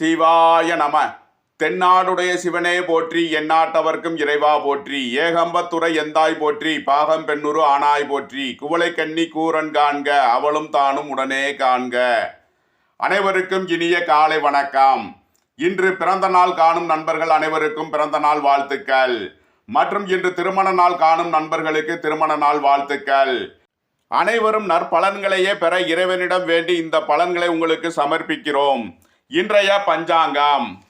சிவாய நம. தென்னாடுடைய சிவனே போற்றி எந்நாட்டவர்க்கும் இறைவா போற்றி. ஏகம்பத்துறை எந்தாய் போற்றி பாகம் பெண்ணுரு ஆனாய் போற்றி. குவளை கண்ணி கூரன் காண்க அவளும் தானும் உடனே காண்க. அனைவருக்கும் இனிய காலை வணக்கம். இன்று பிறந்த நாள் காணும் நண்பர்கள் அனைவருக்கும் பிறந்த நாள் வாழ்த்துக்கள். மற்றும் இன்று திருமண நாள் காணும் நண்பர்களுக்கு திருமண நாள் வாழ்த்துக்கள். அனைவரும் நற்பலன்களையே பெற இறைவனிடம் வேண்டி இந்த பலன்களை உங்களுக்கு சமர்ப்பிக்கிறோம். இன்றைய பஞ்சாங்கம்.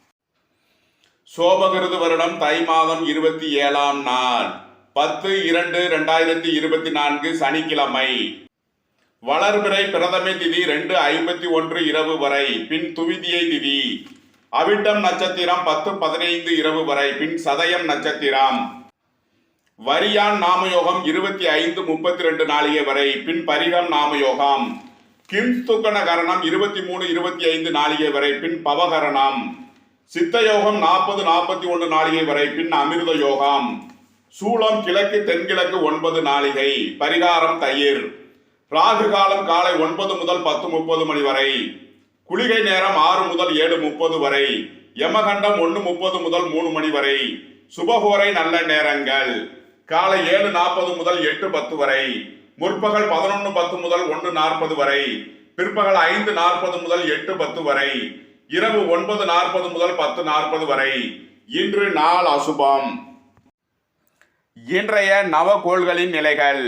சோபகிருது வருடம் தை மாதம் இருபத்தி ஏழாம் நாள். பத்து இரண்டு ரெண்டாயிரத்தி இருபத்தி நான்கு சனிக்கிழமை. வளர்பிறை பிரதமை திதி ரெண்டு ஐம்பத்தி ஒன்று இரவு வரை பின் துவிதியை திதி. அவிட்டம் நட்சத்திரம் பத்து பதினைந்து இரவு வரை பின் சதயம் நட்சத்திரம். வரியான் நாமயோகம் இருபத்தி ஐந்து முப்பத்தி ரெண்டு நாளிகை வரை பின் பரிகம் நாமயோகம். கிம்ஸ்துக்கண கரணம் இருபத்தி மூணு இருபத்தி ஐந்து நாளிகை வரை பின் பவகரணம். சித்த யோகம் நாற்பது நாற்பத்தி ஒன்று நாளிகை வரை பின் அமிர்த யோகம். சூளம் கிழக்கு தென்கிழக்கு ஒன்பது நாளிகை. பரிகாரம் தயிர். ராகு காலம் காலை ஒன்பது முதல் பத்து முப்பது மணி வரை. குளிகை நேரம் ஆறு முதல் ஏழு முப்பது வரை. யமகண்டம் ஒன்று முப்பது முதல் மூணு மணி வரை. சுபகோரை நல்ல நேரங்கள். காலை ஏழு நாற்பது முதல் எட்டு பத்து வரை. முற்பகல் பதினொன்று பத்து முதல் ஒன்று நாற்பது வரை பிற்பகல் ஐந்து நாற்பது முதல் எட்டு பத்து வரை இரவு ஒன்பது நாற்பது முதல் பத்து நாற்பது வரை. இன்று நாள் அசுபம். இன்றைய நவகோள்களின் நிலைகள்.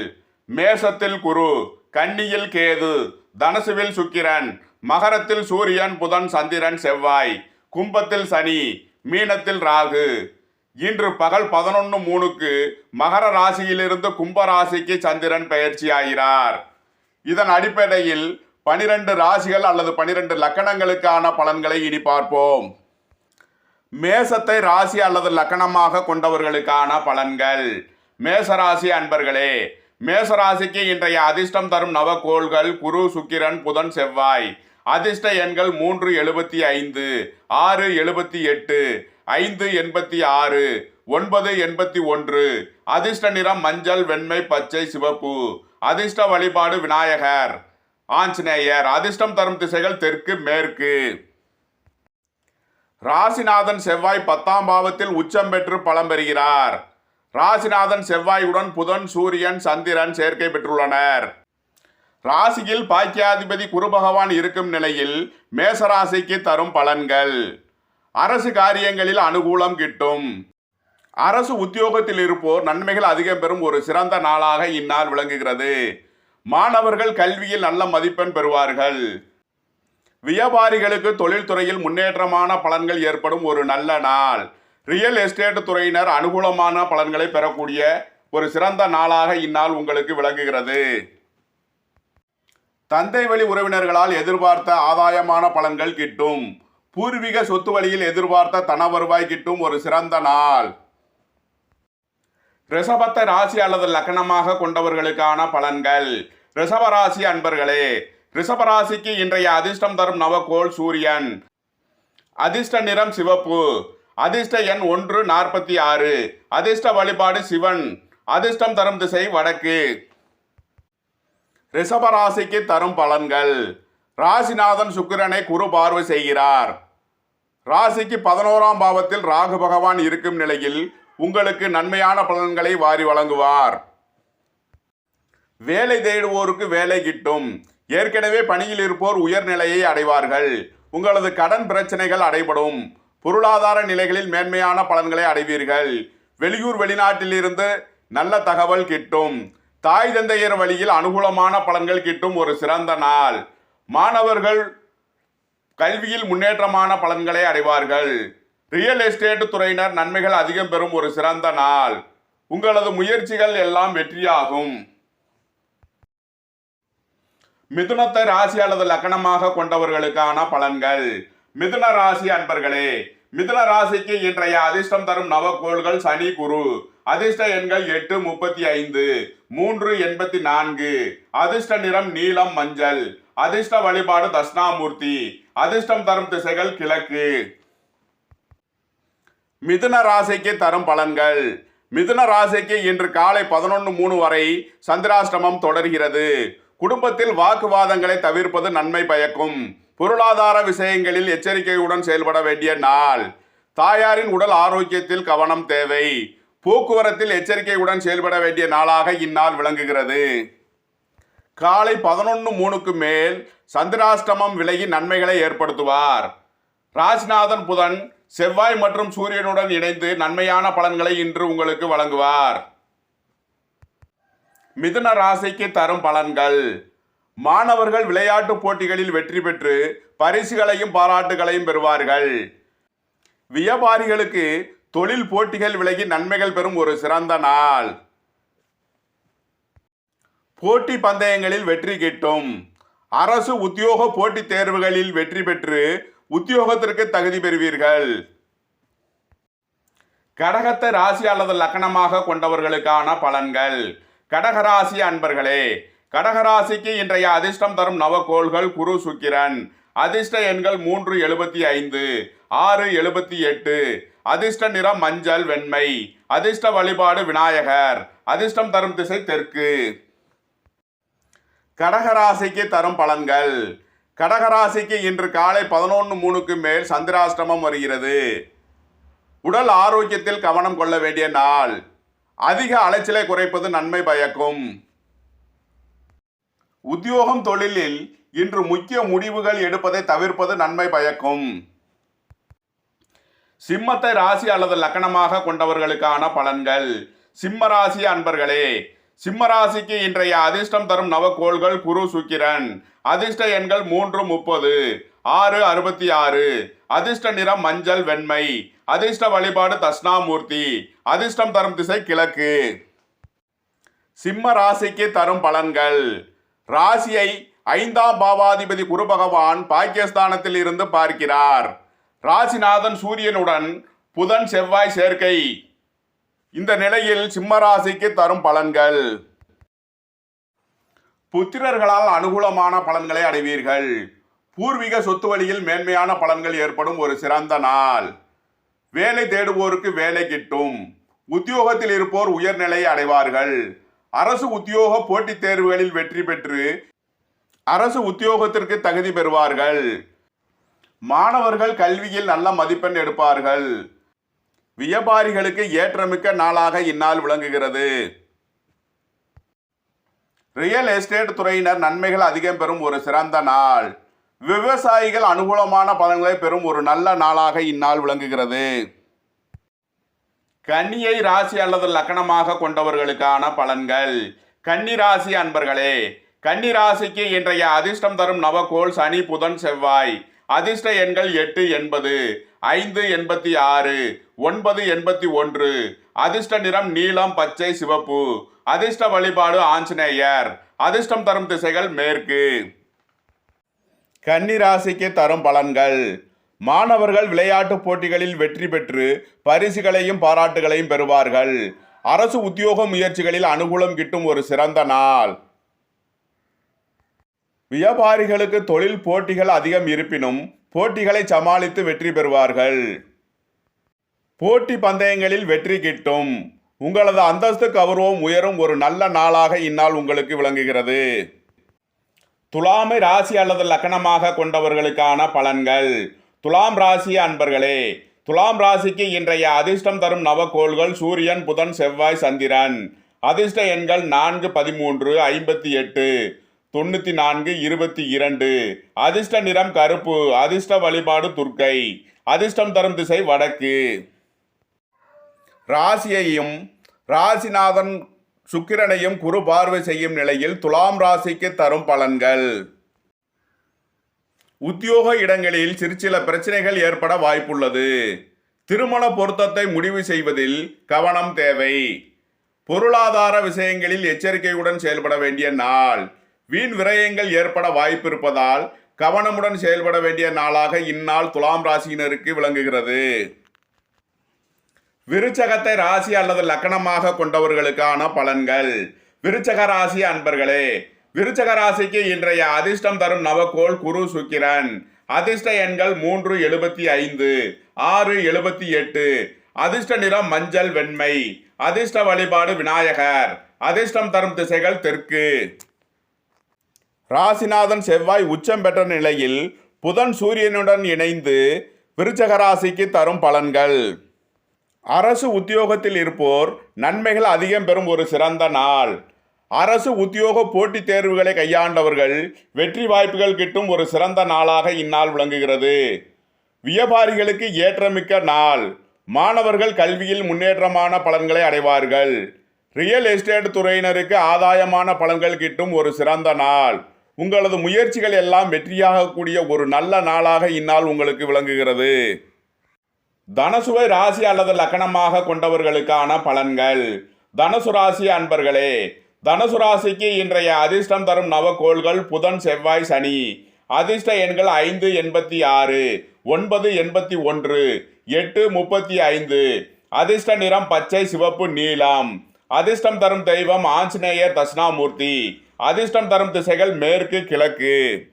மேசத்தில் குரு கன்னியில் கேது தனுசுவில் சுக்கிரன் மகரத்தில் சூரியன் புதன் சந்திரன் செவ்வாய் கும்பத்தில் சனி மீனத்தில் ராகு இன்று பகல் பதினொன்று மூணுக்கு மகர ராசியிலிருந்து கும்ப ராசிக்கு சந்திரன் பயிற்சியாகிறார் இதன் அடிப்படையில் பனிரெண்டு ராசிகள் அல்லது பனிரெண்டு லக்கணங்களுக்கான பலன்களை இனி பார்ப்போம். மேசத்தை ராசி அல்லது லக்கணமாக கொண்டவர்களுக்கான பலன்கள். மேசராசி அன்பர்களே மேசராசிக்கு இன்றைய அதிர்ஷ்டம் தரும் நவக்கோள்கள் குரு சுக்கிரன் புதன் செவ்வாய். அதிர்ஷ்ட எண்கள் மூன்று எழுபத்தி ஐந்து ஆறு எழுபத்தி எட்டு ஐந்து எண்பத்தி ஆறு ஒன்பது எண்பத்தி ஒன்று. அதிர்ஷ்ட நிறம் மஞ்சள் வெண்மை பச்சை சிவப்பு. அதிர்ஷ்ட வழிபாடு விநாயகர். ஆஞ்சநேயர் அதிர்ஷ்டம் தரும் திசைகள் தெற்கு மேற்கு. ராசிநாதன் செவ்வாய் பத்தாம் பாவத்தில் உச்சம் பெற்று பலம் பெறுகிறார். ராசிநாதன் செவ்வாயுடன் புதன் சூரியன் சந்திரன் சேர்க்கை பெற்றுள்ளனர். ராசியில் பாக்கியாதிபதி குரு பகவான் இருக்கும் நிலையில் மேசராசிக்கு தரும் பலன்கள். அரசு காரியங்களில் அனுகூலம் கிட்டும். அரசு உத்தியோகத்தில் இருப்போர் நன்மைகள் அதிகம் பெறும் ஒரு சிறந்த நாளாக இந்நாள் விளங்குகிறது. மாணவர்கள் கல்வியில் நல்ல மதிப்பெண் பெறுவார்கள். வியாபாரிகளுக்கு தொழில்துறையில் முன்னேற்றமான பலன்கள் ஏற்படும் ஒரு நல்ல நாள். ரியல் எஸ்டேட் துறையினர் அனுகூலமான பலன்களை பெறக்கூடிய ஒரு சிறந்த நாளாக இந்நாள் உங்களுக்கு விளங்குகிறது. தந்தை வழி உறவினர்களால் எதிர்பார்த்த ஆதாயமான பலன்கள் கிட்டும். பூர்வீக சொத்து வழியில் எதிர்பார்த்த தன வருவாய் கிட்டும் ஒரு சிறந்த நாள். ரிஷபத்தை ராசி அல்லது லக்னமாக கொண்டவர்களுக்கான பலன்கள். ரிஷபராசி அன்பர்களே ரிஷபராசிக்கு இன்றைய அதிர்ஷ்டம் தரும் நவகோள் சூரியன். அதிர்ஷ்ட நிறம் சிவப்பு அதிர்ஷ்ட எண் ஒன்று நாற்பத்தி ஆறு அதிர்ஷ்ட வழிபாடு சிவன் அதிர்ஷ்டம் தரும் திசை வடக்கு. ரிஷபராசிக்கு தரும் பலன்கள். ராசிநாதன் சுக்கிரனை குரு பார்வை செய்கிறார். ராசிக்கு பதினோராம் பாவத்தில் ராகு பகவான் இருக்கும் நிலையில் உங்களுக்கு நன்மையான பலன்களை வாரி வழங்குவார். வேலை தேடுவோருக்கு வேலை கிட்டும். ஏற்கனவே பணியில் இருப்போர் உயர்நிலையை அடைவார்கள். உங்களது கடன் பிரச்சனைகள் அடைபடும். பொருளாதார நிலைகளில் மேன்மையான பலன்களை அடைவீர்கள். வெளியூர் வெளிநாட்டிலிருந்து நல்ல தகவல் கிட்டும். தாய் தந்தையர் வழியில் அனுகூலமான பலன்கள் கிட்டும் ஒரு சிறந்த நாள். மாணவர்கள் கல்வியில் முன்னேற்றமான பலன்களை அடைவார்கள். ரியல் எஸ்டேட் துறையினர் நன்மைகள் அதிகம் பெறும் ஒரு சிறந்த நாள். உங்களது முயற்சிகள் எல்லாம் வெற்றியாகும். மிதுனத்தை ராசி அல்லது லக்கணமாக கொண்டவர்களுக்கான பலன்கள். மிதுன ராசி அன்பர்களே மிதுன ராசிக்கு இன்றைய அதிர்ஷ்டம் தரும் நவக்கோள்கள் சனி குரு. அதிர்ஷ்ட எண்கள் எட்டு முப்பத்தி ஐந்து மூன்று எண்பத்தி நான்கு. அதிர்ஷ்ட நிறம் நீலம் மஞ்சள். அதிர்ஷ்ட வழிபாடு தட்சிணாமூர்த்தி. அதிர்ஷ்டம் தரும் திசைகள் கிழக்கு. மிதுன ராசிக்கு தரும் பலன்கள். மிதுன ராசிக்கு இன்று காலை பதினொன்று மூணு வரை சந்திராஷ்டமம் தொடர்கிறது. குடும்பத்தில் வாக்குவாதங்களை தவிர்ப்பது நன்மை பயக்கும். பொருளாதார விஷயங்களில் எச்சரிக்கையுடன் செயல்பட வேண்டிய நாள். தாயாரின் உடல் ஆரோக்கியத்தில் கவனம் தேவை. போக்குவரத்தில் எச்சரிக்கையுடன் செயல்பட வேண்டிய நாளாக இந்நாள் விளங்குகிறது. காலை பதினொன்று மூணுக்கு மேல் சந்திராஷ்டமம் விலகி நன்மைகளை ஏற்படுத்துவார். ராஜ்நாதன் புதன் செவ்வாய் மற்றும் சூரியனுடன் இணைந்து நன்மையான பலன்களை இன்று உங்களுக்கு வழங்குவார். மிதுன ராசிக்கு தரும் பலன்கள். மாணவர்கள் விளையாட்டு போட்டிகளில் வெற்றி பெற்று பரிசுகளையும் பாராட்டுகளையும் பெறுவார்கள். வியாபாரிகளுக்கு தொழில் போட்டிகள் விலகி நன்மைகள் பெறும் ஒரு சிறந்த நாள். போட்டி பந்தயங்களில் வெற்றி கிட்டும். அரசு உத்தியோக போட்டித் தேர்வுகளில் வெற்றி பெற்று உத்தியோகத்திற்கு தகுதி பெறுவீர்கள். கடகத்தை ராசி அல்லது லக்கணமாக கொண்டவர்களுக்கான பலன்கள். கடகராசி அன்பர்களே கடகராசிக்கு இன்றைய அதிர்ஷ்டம் தரும் நவகோள்கள் குரு சுக்கிரன். அதிர்ஷ்ட எண்கள் மூன்று எழுபத்தி ஐந்து ஆறு எழுபத்தி எட்டு. அதிர்ஷ்ட நிறம் மஞ்சள் வெண்மை. அதிர்ஷ்ட வழிபாடு விநாயகர். அதிர்ஷ்டம் தரும் திசை தெற்கு. கடகராசிக்கு தரும் பலன்கள். கடகராசிக்கு இன்று காலை பதினொன்று மூணுக்கு மேல் சந்திராஷ்டமம் வருகிறது. உடல் ஆரோக்கியத்தில் கவனம் கொள்ள வேண்டிய நாள். அதிக அலைச்சலை குறைப்பது நன்மை பயக்கும். உத்தியோகம் தொழிலில் இன்று முக்கிய முடிவுகள் எடுப்பதை தவிர்ப்பது நன்மை பயக்கும். சிம்மத்தை ராசி அல்லது லக்கணமாக கொண்டவர்களுக்கான பலன்கள். சிம்ம ராசி அன்பர்களே சிம்மராசிக்கு இன்றைய அதிர்ஷ்டம் தரும் நவக்கோள்கள் குரு சுக்கிரன். அதிர்ஷ்ட எண்கள் மூன்று முப்பது. ஆறு அறுபத்தி ஆறு. அதிர்ஷ்ட நிறம் மஞ்சள் வெண்மை. அதிர்ஷ்ட வழிபாடு தட்சிணாமூர்த்தி. அதிர்ஷ்டம் தரும் திசை கிழக்கு. சிம்ம ராசிக்கு தரும் பலன்கள். ராசியை ஐந்தாம் பாவாதிபதி குரு பகவான் பாக்கியஸ்தானத்தில் இருந்து பார்க்கிறார். ராசிநாதன் சூரியனுடன் புதன் செவ்வாய் சேர்க்கை. இந்த நிலையில் சிம்மராசிக்கு தரும் பலன்கள். புத்திரர்களால் அனுகூலமான பலன்களை அடைவீர்கள். பூர்வீக சொத்து வழியில் மேன்மையான பலன்கள் ஏற்படும் ஒரு சிறந்த நாள். வேலை தேடுவோருக்கு வேலை கிட்டும். உத்தியோகத்தில் இருப்போர் உயர்நிலை அடைவார்கள். அரசு உத்தியோக போட்டித் தேர்வுகளில் வெற்றி பெற்று அரசு உத்தியோகத்திற்கு தகுதி பெறுவார்கள். மாணவர்கள் கல்வியில் நல்ல மதிப்பெண் எடுப்பார்கள். வியாபாரிகளுக்கு ஏற்றமிக்க நாளாக இந்நாள் விளங்குகிறது. ரியல் எஸ்டேட் துறையினர் நன்மைகள் அதிகம் பெறும் ஒரு சிறந்த நாள். விவசாயிகள் அனுகூலமான பலன்களை பெறும் ஒரு நல்ல நாளாக இந்நாள் விளங்குகிறது. கன்னியை ராசி அல்லது லக்கணமாக கொண்டவர்களுக்கான பலன்கள். கன்னி ராசி அன்பர்களே கன்னி ராசிக்கு இன்றைய அதிர்ஷ்டம் தரும் நவகோள் சனி புதன் செவ்வாய். அதிர்ஷ்ட எண்கள் எட்டு எண்பது ஐந்து எண்பத்தி ஆறு ஒன்பது எண்பத்தி ஒன்று அதிர்ஷ்ட நிறம் நீலம் பச்சை சிவப்பு அதிர்ஷ்ட வழிபாடு ஆஞ்சநேயர் அதிர்ஷ்டம் தரும் திசைகள் மேற்கு. கன்னிராசிக்கு தரும் பலன்கள் மாணவர்கள் விளையாட்டுப் போட்டிகளில் வெற்றி பெற்று பரிசுகளையும் பாராட்டுகளையும் பெறுவார்கள். அரசு உத்தியோக முயற்சிகளில் அனுகூலம் கிட்டும் ஒரு சிறந்த நாள். வியாபாரிகளுக்கு தொழில் போட்டிகள் அதிகம் இருப்பினும் போட்டிகளை சமாளித்து வெற்றி பெறுவார்கள். போட்டி பந்தயங்களில் வெற்றி கிட்டும். உங்களது அந்தஸ்து கௌரவம் உயரும் ஒரு நல்ல நாளாக இந்நாள் உங்களுக்கு விளங்குகிறது. துலாமை ராசி அல்லது லக்கணமாக கொண்டவர்களுக்கான பலன்கள். துலாம் ராசி அன்பர்களே துலாம் ராசிக்கு இன்றைய அதிர்ஷ்டம் தரும் நவக்கோள்கள் சூரியன் புதன் செவ்வாய் சந்திரன். அதிர்ஷ்ட எண்கள் நான்கு பதிமூன்று ஐம்பத்தி எட்டு. தொண்ணூற்றி நான்கு இருபத்தி இரண்டு. அதிர்ஷ்ட நிறம் கருப்பு அதிர்ஷ்ட வழிபாடு துர்க்கை. அதிர்ஷ்டம் தரும் திசை வடக்கு. ராசியையும் ராசிநாதன் சுக்கிரனையும் குரு பார்வை செய்யும் நிலையில் துலாம் ராசிக்கு தரும் பலன்கள். உத்தியோக இடங்களில் சிற்சில பிரச்சனைகள் ஏற்பட வாய்ப்புள்ளது. திருமண பொருத்தத்தை முடிவு செய்வதில் கவனம் தேவை. பொருளாதார விஷயங்களில் எச்சரிக்கையுடன் செயல்பட வேண்டிய நாள். வீண் விரயங்கள் ஏற்பட வாய்ப்பு இருப்பதால் கவனமுடன் செயல்பட வேண்டிய நாளாக இந்நாள் துலாம் ராசியினருக்கு விளங்குகிறது. விருச்சகத்தை ராசி அல்லது லக்கணமாக கொண்டவர்களுக்கான பலன்கள். விருச்சக ராசி அன்பர்களே விருச்சக ராசிக்கு இன்றைய அதிர்ஷ்டம் தரும் நவக்கோள் குரு சுக்கிரன். அதிர்ஷ்ட எண்கள் மூன்று எழுபத்தி ஐந்து ஆறு எழுபத்தி எட்டு. அதிர்ஷ்ட நிறம் மஞ்சள் வெண்மை. அதிர்ஷ்ட வழிபாடு விநாயகர். அதிர்ஷ்டம் தரும் திசைகள் தெற்கு. ராசிநாதன் செவ்வாய் உச்சம் பெற்ற நிலையில் புதன் சூரியனுடன் இணைந்து விருச்சக ராசிக்கு தரும் பலன்கள். அரசு உத்தியோகத்தில் இருப்போர் நன்மைகள் அதிகம் பெறும் ஒரு சிறந்த நாள். அரசு உத்தியோக போட்டித் தேர்வுகளை கையாண்டவர்கள் வெற்றி வாய்ப்புகள் கிட்டும் ஒரு சிறந்த நாளாக இந்நாள் விளங்குகிறது. வியாபாரிகளுக்கு ஏற்றமிக்க நாள். மாணவர்கள் கல்வியில் முன்னேற்றமான பலன்களை அடைவார்கள். ரியல் எஸ்டேட் துறையினருக்கு ஆதாயமான பலன்கள் கிட்டும் ஒரு சிறந்த நாள். உங்களது முயற்சிகள் எல்லாம் வெற்றியாகக்கூடிய ஒரு நல்ல நாளாக இந்நாள் உங்களுக்கு விளங்குகிறது. தனசுவை ராசி அல்லது லக்கணமாக கொண்டவர்களுக்கான பலன்கள். தனுசு ராசி அன்பர்களே தனுசு ராசிக்கு இன்றைய அதிர்ஷ்டம் தரும் நவக்கோள்கள் புதன் செவ்வாய் சனி. அதிர்ஷ்ட எண்கள் ஐந்து எண்பத்தி ஆறு ஒன்பது எண்பத்தி ஒன்று எட்டு முப்பத்தி ஐந்து. அதிர்ஷ்ட நிறம் பச்சை சிவப்பு நீலம். அதிர்ஷ்டம் தரும் தெய்வம் ஆஞ்சநேயர் தட்சிணாமூர்த்தி. அதிர்ஷ்டம் தரும் திசைகள் மேற்கு கிழக்கு.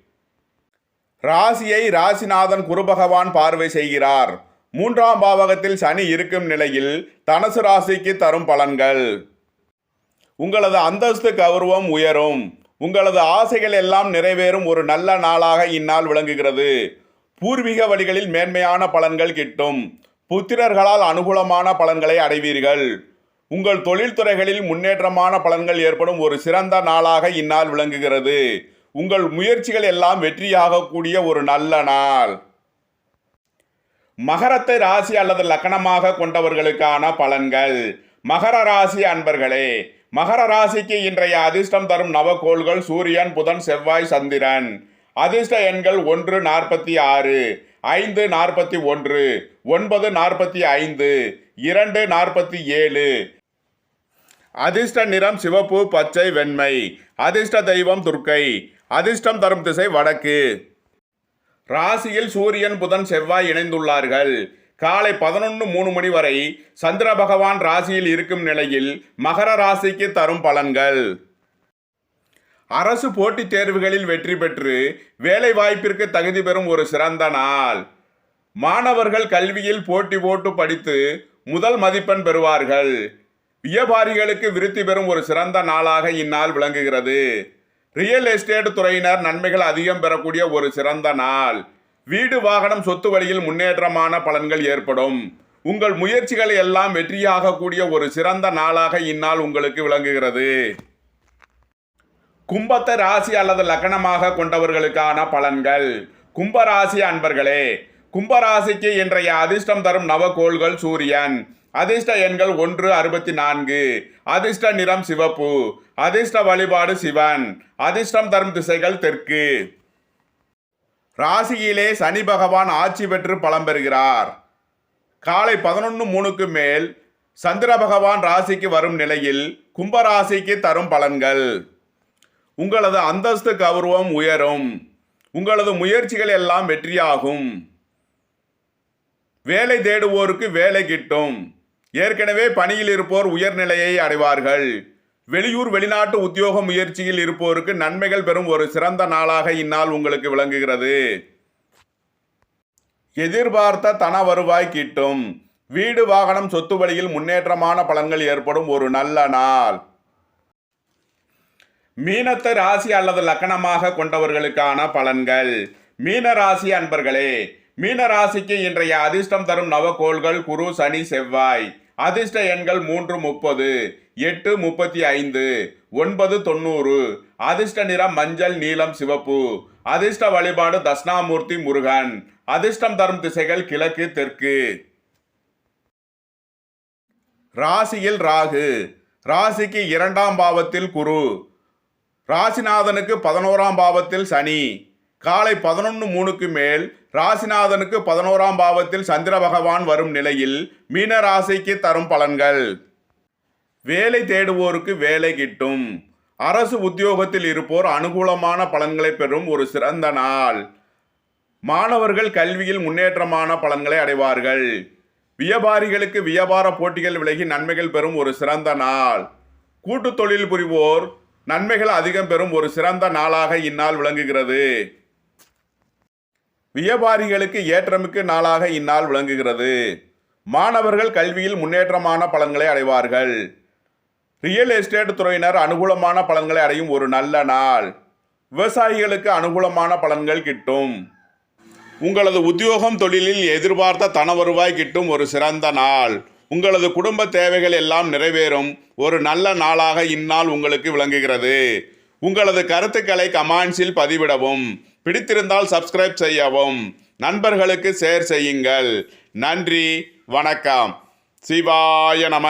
ராசியை ராசிநாதன் குருபகவான் பார்வை செய்கிறார். மூன்றாம் பாவகத்தில் சனி இருக்கும் நிலையில் தனசு ராசிக்கு தரும் பலன்கள். உங்களது அந்தஸ்து கௌரவம் உயரும். உங்களது ஆசைகள் எல்லாம் நிறைவேறும் ஒரு நல்ல நாளாக இந்நாள் விளங்குகிறது. பூர்வீக வழிகளில் மேன்மையான பலன்கள் கிட்டும். புத்திரர்களால் அனுகூலமான பலன்களை அடைவீர்கள். உங்கள் தொழில்துறைகளில் முன்னேற்றமான பலன்கள் ஏற்படும் ஒரு சிறந்த நாளாக இந்நாள் விளங்குகிறது. உங்கள் முயற்சிகள் எல்லாம் வெற்றியாகக்கூடிய ஒரு நல்ல நாள். மகரத்தை ராசி அல்லது லக்கணமாக கொண்டவர்களுக்கான பலன்கள். மகர ராசி அன்பர்களே மகர ராசிக்கு இன்றைய அதிர்ஷ்டம் தரும் நவகோள்கள் சூரியன் புதன் செவ்வாய் சந்திரன். அதிர்ஷ்ட எண்கள் ஒன்று நாற்பத்தி ஆறு ஐந்து நாற்பத்தி ஒன்று ஒன்பது நாற்பத்தி ஐந்து இரண்டு நாற்பத்தி ஏழு அதிர்ஷ்ட நிறம் சிவப்பு பச்சை வெண்மை. அதிர்ஷ்ட தெய்வம் துர்க்கை. அதிர்ஷ்டம் தரும் திசை வடக்கு. ராசியில் சூரியன் புதன் செவ்வாய் இணைந்துள்ளார்கள். காலை பதினொன்று மூணு மணி வரை சந்திர பகவான் ராசியில் இருக்கும் நிலையில் மகர ராசிக்கு தரும் பலன்கள். அரசு போட்டித் தேர்வுகளில் வெற்றி பெற்று வேலை வாய்ப்பிற்கு தகுதி பெறும் ஒரு சிறந்த நாள். மாணவர்கள் கல்வியில் போட்டி போட்டு படித்து முதல் மதிப்பெண் பெறுவார்கள். வியாபாரிகளுக்கு விருத்தி பெறும் ஒரு சிறந்த நாளாக இந்நாள் விளங்குகிறது. ரியல் எஸ்டேட் துறையினர் நன்மைகள் அதிகம் பெறக்கூடிய ஒரு சிறந்த நாள். வீடு வாகனம் சொத்து வழியில் முன்னேற்றமான பலன்கள் ஏற்படும். உங்கள் முயற்சிகள் எல்லாம் வெற்றியாகக்கூடிய ஒரு சிறந்த நாளாக இந்நாள் உங்களுக்கு விளங்குகிறது. கும்பத்தை ராசி அல்லது லக்கணமாக கொண்டவர்களுக்கான பலன்கள். கும்பராசி அன்பர்களே கும்பராசிக்கு இன்றைய அதிர்ஷ்டம் தரும் நவகோள்கள் சூரியன். அதிர்ஷ்ட எண்கள் ஒன்று அறுபத்தி நான்கு. அதிர்ஷ்ட நிறம் சிவப்பு. அதிர்ஷ்ட வழிபாடு சிவன். அதிர்ஷ்டம் தரும் திசைகள் தெற்கு. ராசியிலே சனி பகவான் ஆட்சி பெற்று பலம் பெறுகிறார். காலை பதினொன்று மூணுக்கு மேல் சந்திர பகவான் ராசிக்கு வரும் நிலையில் கும்பராசிக்கு தரும் பலன்கள். உங்களது அந்தஸ்து கௌரவம் உயரும். உங்களது முயற்சிகள் எல்லாம் வெற்றியாகும். வேலை தேடுவோருக்கு வேலை கிட்டும். ஏற்கனவே பணியில் இருப்போர் உயர்நிலையை அடைவார்கள். வெளியூர் வெளிநாட்டு உத்தியோக முயற்சியில் இருப்போருக்கு நன்மைகள் பெறும் ஒரு சிறந்த நாளாக இந்நாள் உங்களுக்கு விளங்குகிறது. எதிர்பார்த்த தன வருவாய் கிட்டும். வீடு வாகனம் சொத்து வழியில் முன்னேற்றமான பலன்கள் ஏற்படும் ஒரு நல்ல நாள். மீனத்தை ராசி அல்லது லக்கணமாக கொண்டவர்களுக்கான பலன்கள். மீன ராசி அன்பர்களே மீன ராசிக்கு இன்றைய அதிர்ஷ்டம் தரும் நவகோள்கள் குரு சனி செவ்வாய். அதிர்ஷ்ட எண்கள் மூன்று முப்பது எட்டு முப்பத்தி ஐந்து ஒன்பது தொண்ணூறு. அதிர்ஷ்ட நிறம் மஞ்சள் நீலம் சிவப்பு. அதிர்ஷ்ட வழிபாடு தட்சிணாமூர்த்தி முருகன். அதிர்ஷ்டம் தரும் திசைகள் கிழக்கு தெற்கு. ராசியில் ராகு. ராசிக்கு இரண்டாம் பாவத்தில் குரு. ராசிநாதனுக்கு பதினோராம் பாவத்தில் சனி. காலை பதினொன்று மூணுக்கு மேல் ராசிநாதனுக்கு பதினோராம் பாவத்தில் சந்திர பகவான் வரும் நிலையில் மீன ராசிக்கு தரும் பலன்கள். வேலை தேடுவோருக்கு வேலை கிட்டும். அரசு உத்தியோகத்தில் இருப்போர் அனுகூலமான பலன்களை பெறும் ஒரு சிறந்த நாள். மாணவர்கள் கல்வியில் முன்னேற்றமான பலன்களை அடைவார்கள். வியாபாரிகளுக்கு வியாபார போட்டிகள் விலகி நன்மைகள் பெறும் ஒரு சிறந்த நாள். கூட்டு தொழில் புரிவோர் நன்மைகள் அதிகம் பெறும் ஒரு சிறந்த நாளாக இந்நாள் விளங்குகிறது. வியாபாரிகளுக்கு ஏற்றமிக்கு நாளாக இந்நாள் விளங்குகிறது. மாணவர்கள் கல்வியில் முன்னேற்றமான பலன்களை அடைவார்கள். ரியல் எஸ்டேட் துறையினர் அனுகூலமான பலன்களை அடையும் ஒரு நல்ல நாள். விவசாயிகளுக்கு அனுகூலமான பலன்கள் கிட்டும். உங்களது உத்தியோகம் தொழிலில் எதிர்பார்த்த தன வருவாய் கிட்டும் ஒரு சிறந்த நாள். உங்களது குடும்ப தேவைகள் எல்லாம் நிறைவேறும். ஒரு நல்ல நாளாக இந்நாள் உங்களுக்கு விளங்குகிறது. உங்களது கருத்துக்களை கமாண்ட்ஸில் பதிவிடவும். பிடித்திருந்தால் சப்ஸ்கிரைப் செய்யவும். நண்பர்களுக்கு ஷேர் செய்யுங்கள். நன்றி வணக்கம். சிவாய நம.